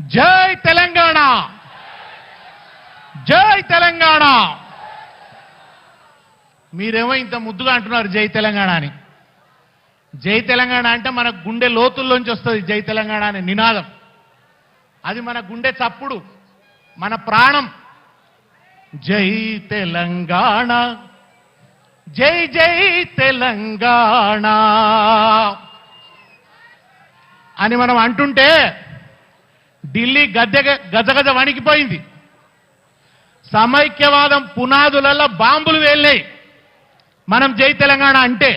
జై తెలంగాణ. జై తెలంగాణ. మీరేమో ఇంత ముద్దుగా అంటున్నారు జై తెలంగాణ అని. జై తెలంగాణ అంటే మన గుండె లోతుల్లోంచి వస్తుంది జై తెలంగాణ అనే నినాదం. అది మన గుండె చప్పుడు మన ప్రాణం. జై తెలంగాణ. జై జై తెలంగాణ. అని మనం అంటుంటే ఢిల్లీ గద్దె గజగజ వణికిపోయింది. సమైక్యవాదం పునాదులలో బాంబులు వేళ్ళాయి మనం జై తెలంగాణ అంటే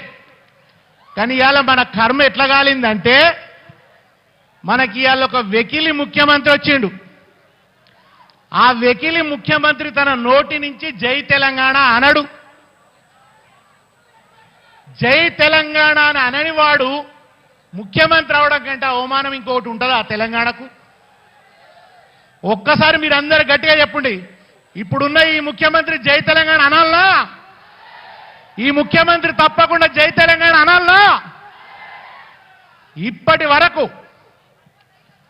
కానీ ఇవాళ మన కర్మ ఎట్లా కాలిందంటే మనకి ఇవాళ ఒక వెకిలి ముఖ్యమంత్రి వచ్చిండు. ఆ వెకిలి ముఖ్యమంత్రి తన నోటి నుంచి జై తెలంగాణ అనడు. జై తెలంగాణ అని అనని వాడు ముఖ్యమంత్రి అవడం కంటే అవమానం ఇంకొకటి ఉంటుందా తెలంగాణకు? ఒక్కసారి మీరు అందరు గట్టిగా చెప్పండి. ఇప్పుడున్న ఈ ముఖ్యమంత్రి జై తెలంగాణ అనాలనా? ఈ ముఖ్యమంత్రి తప్పకుండా జై తెలంగాణ అనాలనా? ఇప్పటి వరకు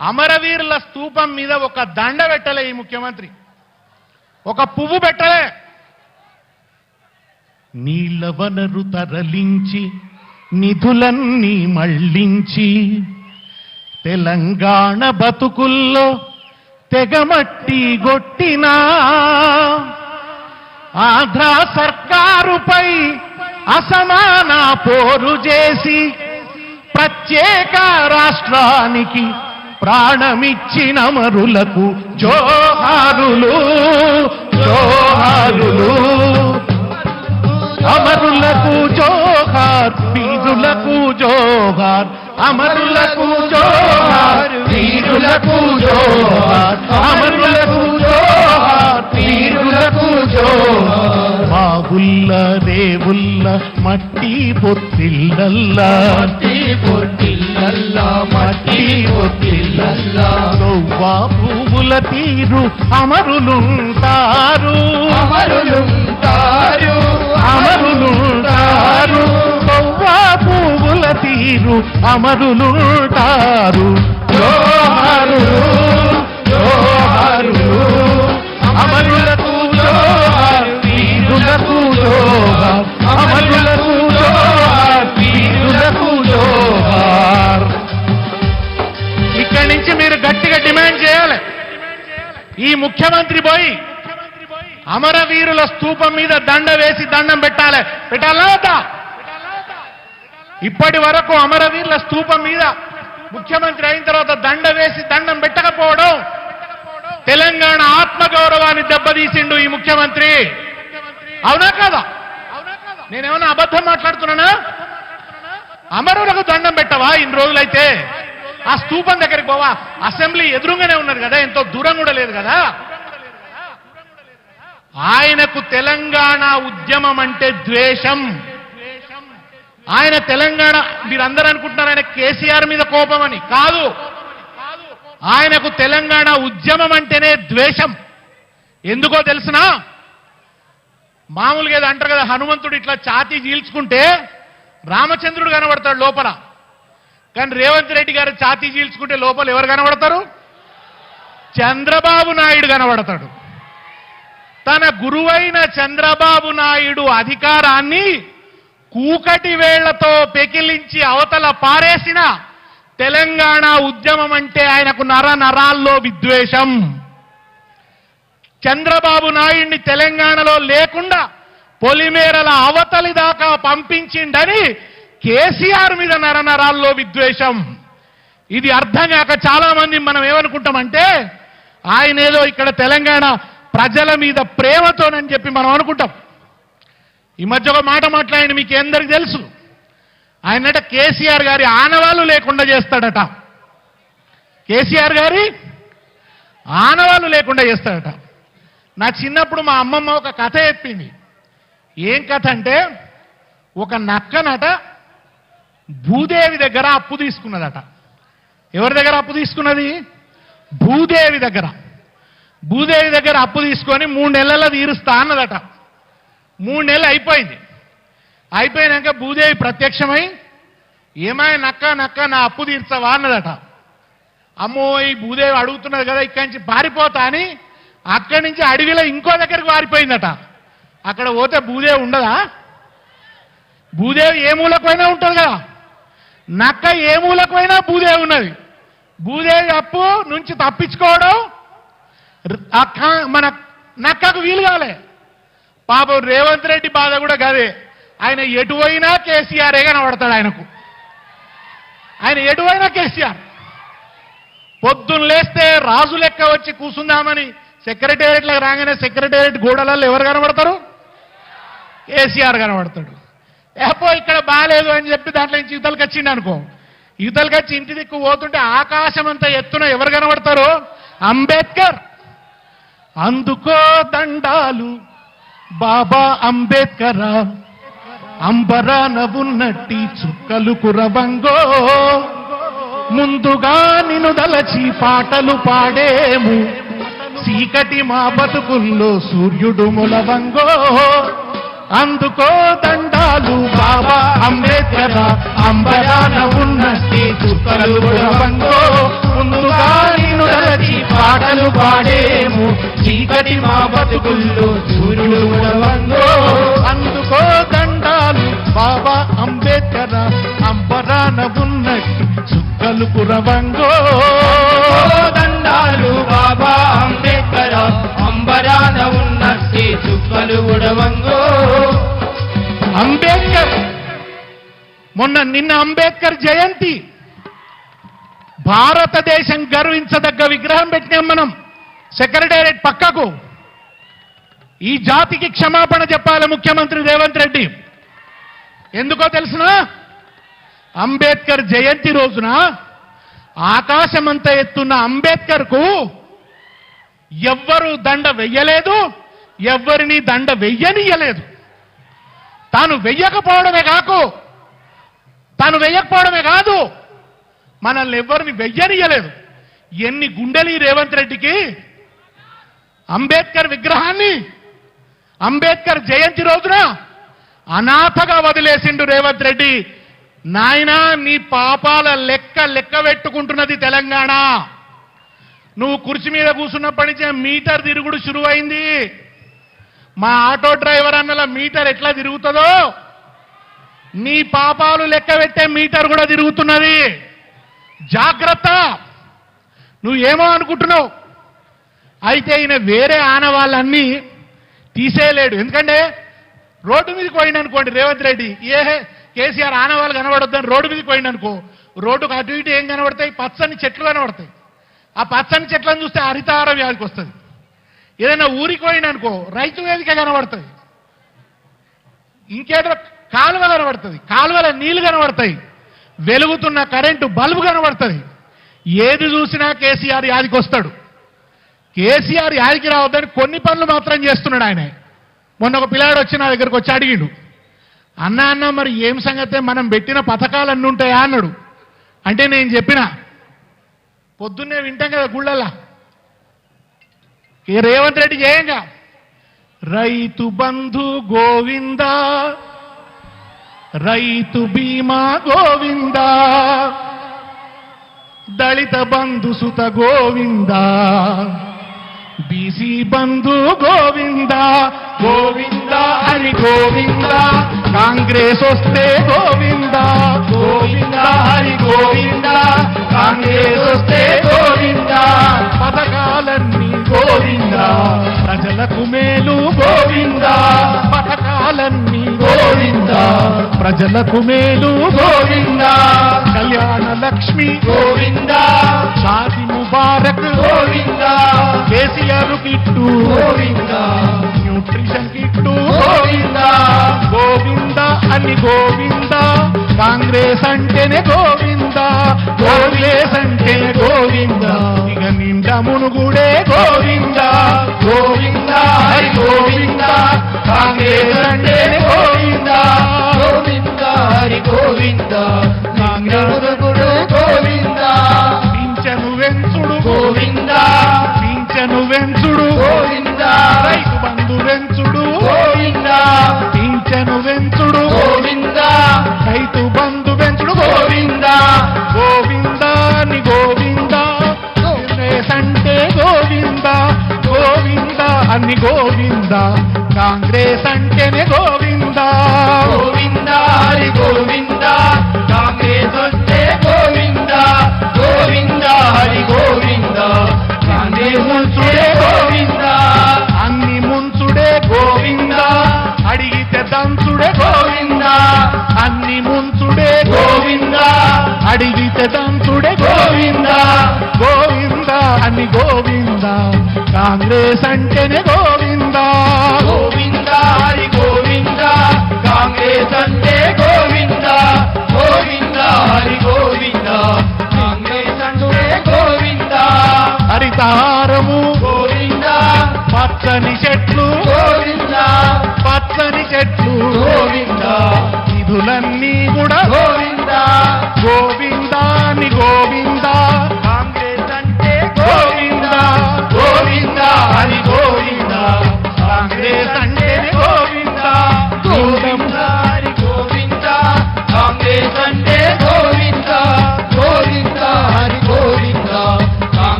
అమరవీరుల స్తూపం మీద ఒక దండ పెట్టలే ఈ ముఖ్యమంత్రి. ఒక పువ్వు పెట్టలే. నీళ్ళ వనరు తరలించి నిధులన్నీ మళ్ళించి తెలంగాణ బతుకుల్లో తెగమట్టి గొట్టినా. ఆంధ్ర సర్కారుపై అసమాన పోరు చేసి ప్రత్యేక రాష్ట్రానికి ప్రాణమిచ్చిన మరులకు జోహారులు జోహారులు. అమరులకు జోహార్ వీరులకు జోహార్ అమరులకు జోహార్. వీరులకు జోహార్ అమరులకు జోహార్ వీరులకు జోహార్ మా ఉల్ల రేవుల్ల మట్టి పొత్తిల్లల్లా. మట్టి పువ్వుల తీరు అమరులుంటారు. అమరులుంటారు అమరులుంటారు. పువ్వుల తీరు అమరులుంటారు. జోహారులు జోహారులు అమరులకు జోహార్ వీరులకు జోహార్ అమరులకు జోహార్ వీరులకు జోహార్. ఇక్కడి నుంచి మీరు గట్టిగా డిమాండ్ చేయాలి. ఈ ముఖ్యమంత్రి పోయి అమరవీరుల స్తూపం మీద దండ వేసి దండం పెట్టాలి. పెట్టాలా ఇప్పటి వరకు అమరవీరుల స్తూపం మీద ముఖ్యమంత్రి అయిన తర్వాత దండ వేసి దండం పెట్టకపోవడం తెలంగాణ ఆత్మగౌరవాన్ని దెబ్బతీసిండు ఈ ముఖ్యమంత్రి. అవునా కాదా? నేనేమన్నా అబద్ధం మాట్లాడుతున్నానా? అమరులకు దండం పెట్టవా? ఇన్ని రోజులైతే. ఆ స్తూపం దగ్గరికి పోవా? అసెంబ్లీ ఎదురుగానే ఉన్నది కదా ఎంతో దూరం కూడా లేదు కదా. ఆయనకు తెలంగాణ ఉద్యమం అంటే ద్వేషం. ఆయన తెలంగాణ మీరందరూ అనుకుంటున్నారు ఆయన కేసీఆర్ మీద కోపం అని కాదు. ఆయనకు తెలంగాణ ఉద్యమం అంటేనే ద్వేషం. ఎందుకో తెలుసునా మామూలుగా ఏదో అంటారు కదా హనుమంతుడు ఇట్లా ఛాతీ చీల్చుకుంటే రామచంద్రుడు కనబడతాడు లోపల. కానీ రేవంత్ రెడ్డి గారు ఛాతీ చీల్చుకుంటే లోపల ఎవరు కనబడతారు? చంద్రబాబు నాయుడు కనబడతాడు. తన గురువైన చంద్రబాబు నాయుడు అధికారాన్ని కూకటి వేళ్ళతో పెకిలించి అవతల పారేసిన తెలంగాణ ఉద్యమం అంటే ఆయనకు నర నరాల్లో విద్వేషం. చంద్రబాబు నాయుడిని తెలంగాణలో లేకుండా పొలిమేరల అవతలి దాకా పంపించిండని కేసీఆర్ మీద నరనరాల్లో విద్వేషం. ఇది అర్థం కాక చాలా మంది మనం ఏమనుకుంటామంటే ఆయన ఏదో ఇక్కడ తెలంగాణ ప్రజల మీద ప్రేమతోనని చెప్పి మనం అనుకుంటాం. ఈ మధ్య ఒక మాట మాట్లాడండి మీకు అందరికి తెలుసు. ఆయనట కేసీఆర్ గారి ఆనవాళ్ళు లేకుండా చేస్తాడట. కేసీఆర్ గారి ఆనవాళ్ళు లేకుండా చేస్తాడట. నా చిన్నప్పుడు మా అమ్మమ్మ ఒక కథ చెప్పింది. ఏం కథ అంటే ఒక నక్కనట భూదేవి దగ్గర అప్పు తీసుకున్నదట. ఎవరి దగ్గర అప్పు తీసుకున్నది? భూదేవి దగ్గర. భూదేవి దగ్గర అప్పు తీసుకొని మూడు నెలల్లో తీరుస్తా అన్నదట. మూడు నెలలు అయిపోయింది. అయిపోయినాక భూదేవి ప్రత్యక్షమై ఏమాయ నక్క నక్క నా అప్పు తీర్చవా? అన్నదట. అమ్మో ఈ భూదేవి అడుగుతున్నది కదా ఇక్కడి నుంచి పారిపోతా అని అక్కడి నుంచి అడవిలో ఇంకో దగ్గరికి పారిపోయిందట అక్కడ పోతే భూదేవి ఉండదా? భూదేవి ఏ మూలకైనా ఉంటుంది కదా. నక్క ఏ మూలకైనా భూదేవి ఉన్నది. భూదేవి అప్పు నుంచి తప్పించుకోవడం మన నక్కకు వీలు కాలే. పాపం రేవంత్ రెడ్డి బాధ కూడా కాదే. ఆయన ఎటువైనా కేసీఆరే కనబడతాడు ఆయనకు. ఆయన ఎటువైనా కేసీఆర్. పొద్దున్న లేస్తే రాజు లెక్క వచ్చి కూర్చుందామని సెక్రటేరియట్లకు రాగానే సెక్రటేరియట్ గోడలలో ఎవరు కనబడతారు? కేసీఆర్ కనబడతాడు. ఏపో ఇక్కడ బాగాలేదు అని చెప్పి దాంట్లో నుంచి యువతలకు వచ్చింది అనుకో. యువతలకు వచ్చి ఇంటి దిక్కు పోతుంటే ఆకాశం అంతా ఎత్తున ఎవరు కనబడతారు? అంబేద్కర్. అందుకో దండాలు బాబా అంబేద్కరా అంబరాన ఉన్నట్టి చుక్కలు కురబంగో ముందుగా నిన్ను దలచి పాటలు పాడేము. చీకటి మా బతుకుల్లో సూర్యుడు ములవంగో. అందుకో దండాలు బాబా అంబేద్కర్ అంబరాన ఉన్నట్టి చుక్కలు కురబంగో ముందుగా నిన్ను దలచి పాటలు పాడేము. చీకటి మా బతుకుల్లో సూర్యుడు ములవంగో అందుకో దండాలు బాబా అంబేద్కర్ అంబరాన ఉన్నట్టు చుక్కలు కురవంగో దండాలు బాబా అంబేద్కర్ అంబరాన ఉన్నట్టి చుక్కలు ఉడవంగో. అంబేద్కర్ మొన్న నిన్న అంబేద్కర్ జయంతి. భారతదేశం గర్వించదగ్గ విగ్రహం పెట్టినాం మనం. సెక్రటేరియట్ పక్కకు. ఈ జాతికి క్షమాపణ చెప్పాలి ముఖ్యమంత్రి రేవంత్ రెడ్డి. ఎందుకో తెలుసునా? అంబేద్కర్ జయంతి రోజున ఆకాశమంత ఎత్తున్న అంబేద్కర్కు ఎవ్వరు దండ వెయ్యలేదు ఎవ్వరిని దండ వెయ్యనియలేదు. తాను వెయ్యకపోవడమే కాకు తాను వెయ్యకపోవడమే కాదు మనల్ని ఎవరిని వెయ్యనియ్యలేదు ఎన్ని గుండెలు రేవంత్ రెడ్డికి? అంబేద్కర్ విగ్రహాన్ని అంబేద్కర్ జయంతి రోజున అనాథగా వదిలేసిండు రేవంత్ రెడ్డి. నాయనా నీ పాపాల లెక్క లెక్క పెట్టుకుంటున్నది తెలంగాణ. నువ్వు కుర్చీ మీద కూర్చున్నప్పటి నుంచే మీటర్ తిరుగుడు శురువైంది. మా ఆటో డ్రైవర్ అన్నల మీటర్ ఎట్లా తిరుగుతుందో? నీ పాపాలు లెక్క పెట్టే మీటర్ కూడా తిరుగుతున్నది. జాగ్రత్త! నువ్వేమో అనుకుంటున్నావు? అయితే ఈయన వేరే ఆనవాళ్ళన్నీ తీసేయలేడు. ఎందుకంటే రోడ్డు మీదకి పోయింది అనుకోండి రేవంత్ రెడ్డి. ఏ కేసీఆర్ ఆనవాళ్ళు కనబడొద్దని రోడ్డు మీదకి పోయింది అనుకో రోడ్డుకు అటు ఇటు ఏం కనబడతాయి? పచ్చని చెట్లు కనబడతాయి. ఆ పచ్చని చెట్లను చూస్తే హరితహార వ్యాధికి వస్తుంది. ఏదైనా ఊరికి పోయింది అనుకో రైతు వేదిక కనబడుతుంది. ఇంకేదో కాలువ కనబడుతుంది. కాలువల నీళ్ళు కనబడతాయి. వెలుగుతున్న కరెంటు బల్బు కనబడుతుంది. ఏది చూసినా కేసీఆర్ యాదికి వస్తాడు. కేసీఆర్ యాదికి రావద్దని కొన్ని పనులు మాత్రం చేస్తున్నాడు ఆయన. మొన్న ఒక పిల్లాడు వచ్చి నా దగ్గరకు వచ్చి అడిగిండు. అన్న అన్న మరి ఏం సంగతే? మనం పెట్టిన పథకాలన్నీ ఉంటాయా? అన్నాడు. అంటే నేను చెప్పిన పొద్దున్నే వింటాం కదా గుళ్ళల్లా. రేవంత్ రెడ్డి చేయంగా. రైతు బంధు గోవింద రైతు బీమా గోవింద దళిత బంధు సుత గోవిందా బీసీ బంధు గోవింద గోవింద హరి గోవింద. కాంగ్రెస్ వస్తే గోవింద గోవింద హరి గోవింద. కాంగ్రెస్ వస్తే గోవింద. పథకాలన్నీ గోవింద. ప్రజలకు మేలు పథకాలన్నీ గోవింద. ప్రజలకు మేలు. Govinda. Kalyana Lakshmi. Govinda. Shaadi Mubarak. Govinda. KCR kit. Govinda. Nutrition kit. Govinda. Govinda అని గోవింద. కాంగ్రెస్ అంటేనే గోవింద. కాంగ్రెస్ అంటేనే గోవింద. ఇక నిండా మునుగుడే గోవింద. గోవింద హరి గోవింద. కాంగ్రెస్ అంటేనే గోవింద. గోవింద హరి గోవింద. నాంగడుగుడు గోవింద. పింఛను వెంచుడు గోవింద. పింఛను వెంచుడు అన్ని గోవింద కాంగ్రెస్ అంటేనే గోవింద. గోవింద హరి గోవింద కాంగ్రెస్ వస్తే గోవింద. గోవింద హరి గోవింద కాంగ్రెస్ వస్తే గోవింద. అన్ని ముంచుడే గోవింద అడిగితే దంచుడే గోవింద. అన్ని ముంచుడే గోవింద అడిగితే దంచుడే గోవింద. గోవింద. అన్ని గోవింద. కాంగ్రెస్ అంటేనే Govinda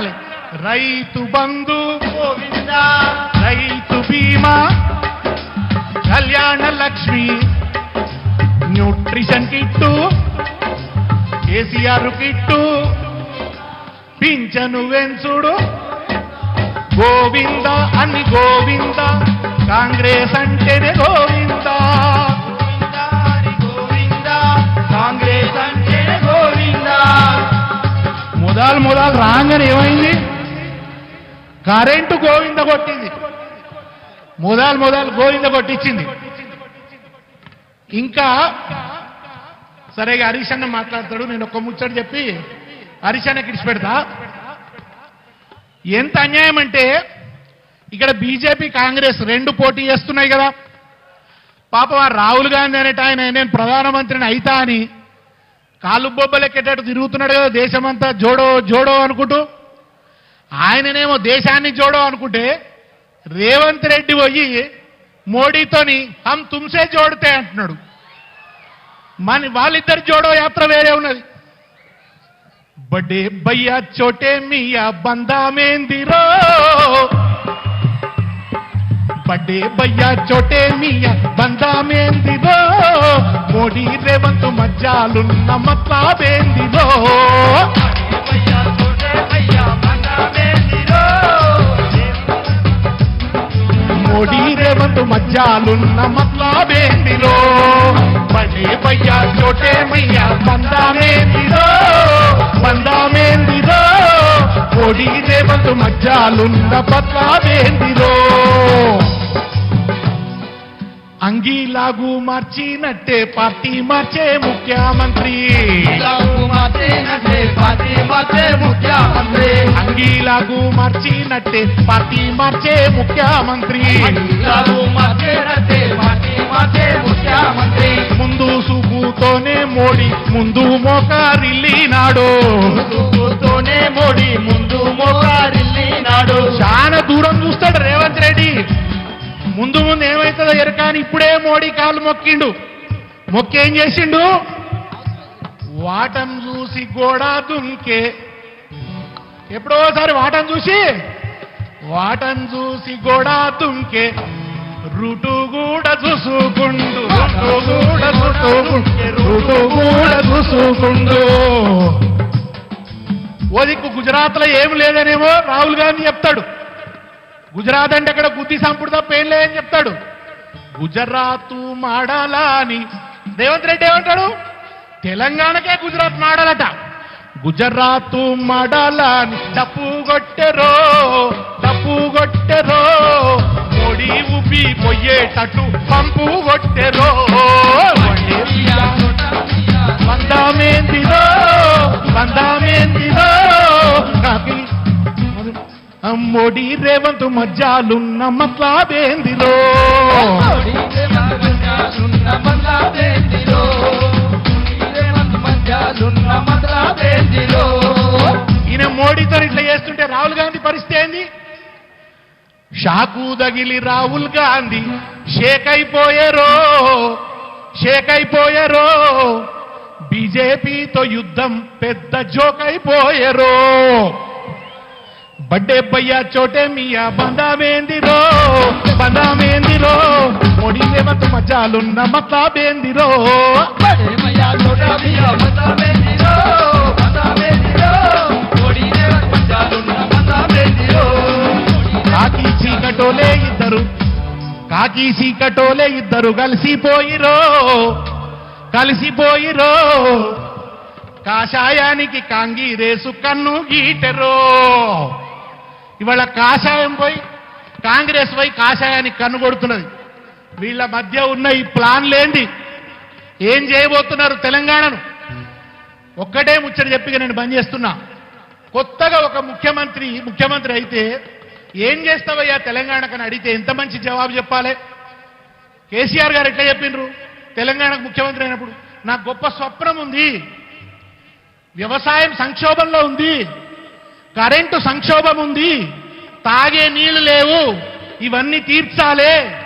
chorus Rythu Bandhu Govinda Rythu Bima Kalyana Lakshmi nutrition kit KCR kit పింఛను వెంచుడు గోవింద అని గోవింద కాంగ్రెస్ అంటేనే గోవిందా. రాగానే ఏమైంది? కరెంటు గోవింద కొట్టింది. మొదలు మొదలు గోవింద కొట్టించింది. ఇంకా సరే ఇక హరీష్ అన్న మాట్లాడతాడు. నేను ఒక్క ముచ్చట చెప్పి హరీష్ అన్నకి పెడతా ఎంత అన్యాయం అంటే ఇక్కడ బీజేపీ కాంగ్రెస్ రెండు పోటీ చేస్తున్నాయి కదా. పాప రాహుల్ గాంధీ అనేట ఆయన నేను ప్రధానమంత్రిని అయితా అని కాళ్ళు బొబ్బలెక్కేటట్టు తిరుగుతున్నాడు కదా దేశమంతా జోడో జోడో అనుకుంటూ. ఆయననేమో దేశాన్ని జోడో అనుకుంటే రేవంత్ రెడ్డి పోయి మోడీతోని హమ్ తుమ్సే జోడితే అంటున్నాడు. మన వాళ్ళిద్దరు జోడో యాత్ర వేరే ఉన్నది. బడ్డే బయ్యా చోటే మియా బందామేందిరో మేందిరో బడ్డే భయ్యా చోటే మియా బందా మేందిరో మోడీ రేవంత్ మధ్యాలున్న మత్లాబేందిరో భయ్యా తోటే భయ్యా బండా మేందిరో రేవంత్ మధ్యాలున్న మత్లాబేందిలో బడే పయ్యా చోటే మయ్యా బందామేందిరో బందామేందిరో మోడీ రేవంత్ మధ్యాలున్న మత్లాబేందిరో అంగీలాగు మార్చినట్టే పార్టీ మార్చే ముఖ్యమంత్రి. అంగీలాగు మార్చినట్టే పార్టీ మార్చే ముఖ్యమంత్రి. ముందు సూపుతోనే మోడీ ముందు మోకారిల్లినాడు తూతోనే మోడీ ముందు మోకారిల్లి నాడు. చాలా దూరం చూస్తాడు రేవంత్ రెడ్డి. ముందు ముందు ఏమవుతుందో ఎరకాని ఇప్పుడే మోడీ కాలు మొక్కిండు. మొక్కి ఏం చేసిండు? వాటం చూసి కూడా దుంకే. ఎప్పుడోసారి వాటం చూసి? వాటం చూసి గోడా దుంకే. రుటు కూడా చూసుకుండు రుటు కూడా రుటు కూడా చూసుకుండు ఓ దిక్కు గుజరాత్లో ఏం లేదనేమో రాహుల్ గాంధీ చెప్తాడు. గుజరాత్ అంటే అక్కడ బుద్ధి సంపుడు తప్ప ఏం లేదని చెప్తాడు. గుజరాత్ మాడాలా అని రేవంత్ రెడ్డి ఏమంటాడు? తెలంగాణకే గుజరాత్ మాడాలట. గుజరాత్ మాడాలా అని తప్పు కొట్టెరో తప్పు కొట్టెరో మోడీ ఉబ్బి పొయ్యేటట్టు పంపు కొట్టెరో. బందామేందిరో బందామేందిరో మోడీ రేవంత్ మధ్యాలున్న మట్లాబేందిరో ఈయన మోడీతో ఇట్లా చేస్తుంటే రాహుల్ గాంధీ పరిస్థితి ఏంది? షాకు తగిలి రాహుల్ గాంధీ షేక్ అయిపోయారో షేక్ అయిపోయారో బీజేపీతో యుద్ధం పెద్ద జోకైపోయరో. బడ్డే బయ్యా చోటే మియా బందామేందిరో? బందామేందిరో? మోడీ రేవంత్ మజాలున్న మతాబేందిరో కాకి చీకటోలే ఇద్దరు కాకి చీకటోలే ఇద్దరు కలిసిపోయిరో? కలిసిపోయిరో? కాషాయానికి కాంగీరేసు కన్ను గీటెరో? ఇవాళ కాషాయం పోయి కాంగ్రెస్ పోయి కాషాయానికి కనుగొడుతున్నది వీళ్ళ మధ్య ఉన్న ఈ ప్లాన్ లేండి ఏం చేయబోతున్నారు తెలంగాణను? ఒక్కటే ముచ్చట చెప్పిగా నేను బంద్ చేస్తున్నా. కొత్తగా ఒక ముఖ్యమంత్రి ముఖ్యమంత్రి అయితే ఏం చేస్తావయ్యా తెలంగాణకని అడిగితే ఎంత మంచి జవాబు చెప్పాలి? కేసీఆర్ గారు ఎట్లా చెప్పిండ్రు? తెలంగాణకు ముఖ్యమంత్రి అయినప్పుడు. నాకు గొప్ప స్వప్నం ఉంది. వ్యవసాయం సంక్షోభంలో ఉంది. కరెంటు సంక్షోభం ఉంది. తాగే నీళ్ళు లేవు. ఇవన్నీ తీర్చాలే.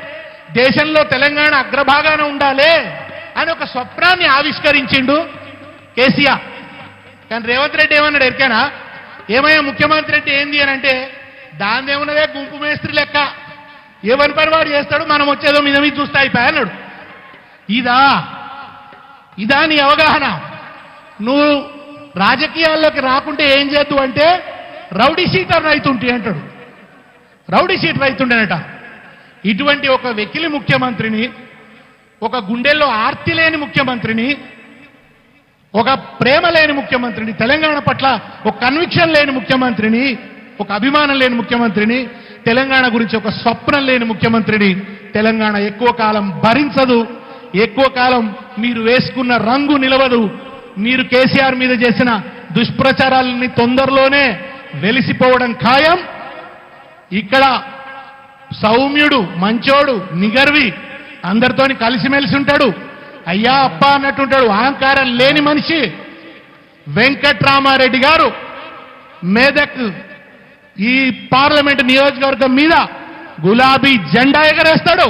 దేశంలో తెలంగాణ అగ్రభాగాన ఉండాలే అని ఒక స్వప్నాన్ని ఆవిష్కరించిండు కేసీఆర్. కానీ రేవంత్ రెడ్డి ఏమన్నాడు ఎరికేనా? ఏమయ్యా ముఖ్యమంత్రి రెడ్డి ఏంది అని అంటే దాని ఏమన్నదే గుంపు మేస్త్రి లెక్క. ఎవరి పని వాడు చేస్తాడు మనం వచ్చేదో మీద మీద చూస్తే అయిపోయా అన్నాడు. ఇదా ఇదా నీ అవగాహన. నువ్వు రాజకీయాల్లోకి రాకుంటే ఏం చేద్దు అంటే రౌడీ షీటర్ రైతుంటే అంటాడు. రౌడీ సీట్ రైతుండేనట. ఇటువంటి ఒక వెకిలి ముఖ్యమంత్రిని ఒక గుండెల్లో ఆర్తి లేని ముఖ్యమంత్రిని ఒక ప్రేమ లేని ముఖ్యమంత్రిని తెలంగాణ పట్ల ఒక కన్విక్షన్ లేని ముఖ్యమంత్రిని ఒక అభిమానం లేని ముఖ్యమంత్రిని తెలంగాణ గురించి ఒక స్వప్నం లేని ముఖ్యమంత్రిని తెలంగాణ ఎక్కువ కాలం భరించదు. ఎక్కువ కాలం మీరు వేసుకున్న రంగు నిలవదు. మీరు కేసీఆర్ మీద చేసిన దుష్ప్రచారాలని తొందరలోనే వెలిసిపోవడం ఖాయం. ఇక్కడ సౌమ్యుడు మంచోడు నిగర్వి అందరితోని కలిసిమెలిసి ఉంటాడు. అయ్యా అప్ప అన్నట్టుంటాడు. అహంకారం లేని మనిషి. వెంకట్రామారెడ్డి గారు మేదక్ ఈ పార్లమెంట్ నియోజకవర్గం మీద గులాబీ జెండా ఎగరేస్తాడు.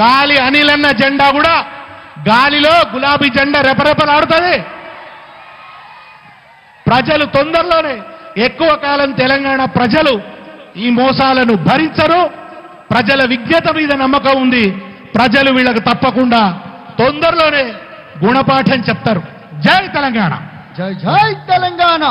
గాలి అనిలన్న జెండా కూడా గాలిలో గులాబీ జెండా రెపరెపలాడుతుంది. ప్రజలు తొందరలోనే ఎక్కువ కాలం తెలంగాణ ప్రజలు ఈ మోసాలను భరించరు. ప్రజల విజ్ఞత మీద నమ్మకం ఉంది. ప్రజలు వీళ్ళకు తప్పకుండా తొందరలోనే గుణపాఠం చెప్తారు. జై తెలంగాణ. జై జై తెలంగాణ.